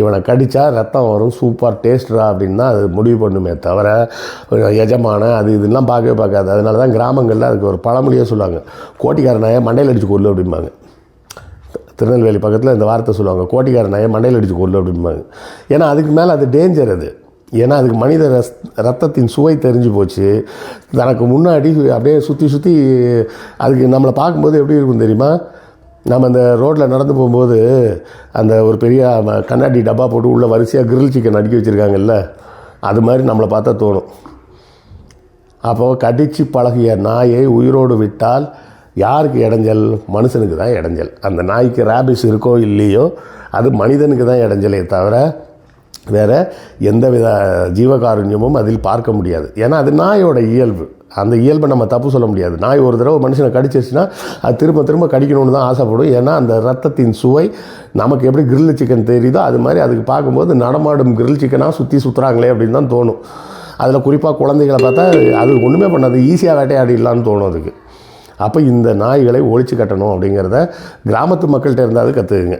இவனை கடித்தா ரத்தம் வரும் சூப்பர் டேஸ்டரா அப்படின்னு தான் அது முடிவு பண்ணுமே தவிர எஜமான அது இதெல்லாம் பார்க்கவே பார்க்காது. அதனால தான் கிராமங்களில் அதுக்கு ஒரு பழமொழியே சொல்லுவாங்க. கோட்டிக்கார நாயை மண்டையில் அடித்து கொள்ளு அப்படிம்பாங்க. திருநெல்வேலி பக்கத்தில் இந்த வார்த்தை சொல்லுவாங்க கோட்டிக்கார நாயை மண்டையில் அடித்து கொள்ளு அப்படிம்பாங்க. ஏன்னா அதுக்கு மேலே அது டேஞ்சர் அது. ஏன்னா அதுக்கு மனித ரஸ் ரத்தத்தின் சுவை தெரிஞ்சு போச்சு. தனக்கு முன்னாடி அப்படியே சுற்றி சுற்றி அதுக்கு நம்மளை பார்க்கும்போது எப்படி இருக்கும் தெரியுமா? நம்ம அந்த ரோட்டில் நடந்து போகும்போது அந்த ஒரு பெரிய ம- கண்ணாடி டப்பா போட்டு உள்ளே வரிசையாக கிரில் சிக்கன் அடுக்கி வச்சுருக்காங்கல்ல அது மாதிரி நம்மளை பார்த்தா தோணும். அப்போது கடிச்சு பழகிய நாயை உயிரோடு விட்டால் யாருக்கு இடைஞ்சல்? மனுஷனுக்கு தான் இடைஞ்சல். அந்த நாய்க்கு ரேபிஸ் இருக்கோ இல்லையோ அது மனிதனுக்கு தான் இடைஞ்சலே தவிர வேற எந்தவித ஜீவகாருண்யமும் அதில் பார்க்க முடியாது. ஏன்னா அது நாயோட இயல்பு. அந்த இயல்பை நம்ம தப்பு சொல்ல முடியாது. நாய் ஒரு தடவை மனுஷனை கடிச்சிருச்சுன்னா அது திரும்ப திரும்ப கடிக்கணும்னு தான் ஆசைப்படும் ஏன்னா அந்த ரத்தத்தின் சுவை நமக்கு எப்படி கிரில் சிக்கன் தெரியுதோ அது மாதிரி அதுக்கு பார்க்கும்போது நடமாடும் கிரில் சிக்கனாக சுற்றி சுற்றுறாங்களே அப்படின்னு தான் தோணும். அதில் குறிப்பாக குழந்தைகளை பார்த்தா அது ஒன்றுமே பண்ணாது. ஈஸியாக வேட்டையாடிடலான்னு தோணும் அதுக்கு. அப்போ இந்த நாய்களை ஒழிச்சு கட்டணும் அப்படிங்கிறத கிராமத்து மக்கள்கிட்ட இருந்தாலும் கற்றுக்குங்க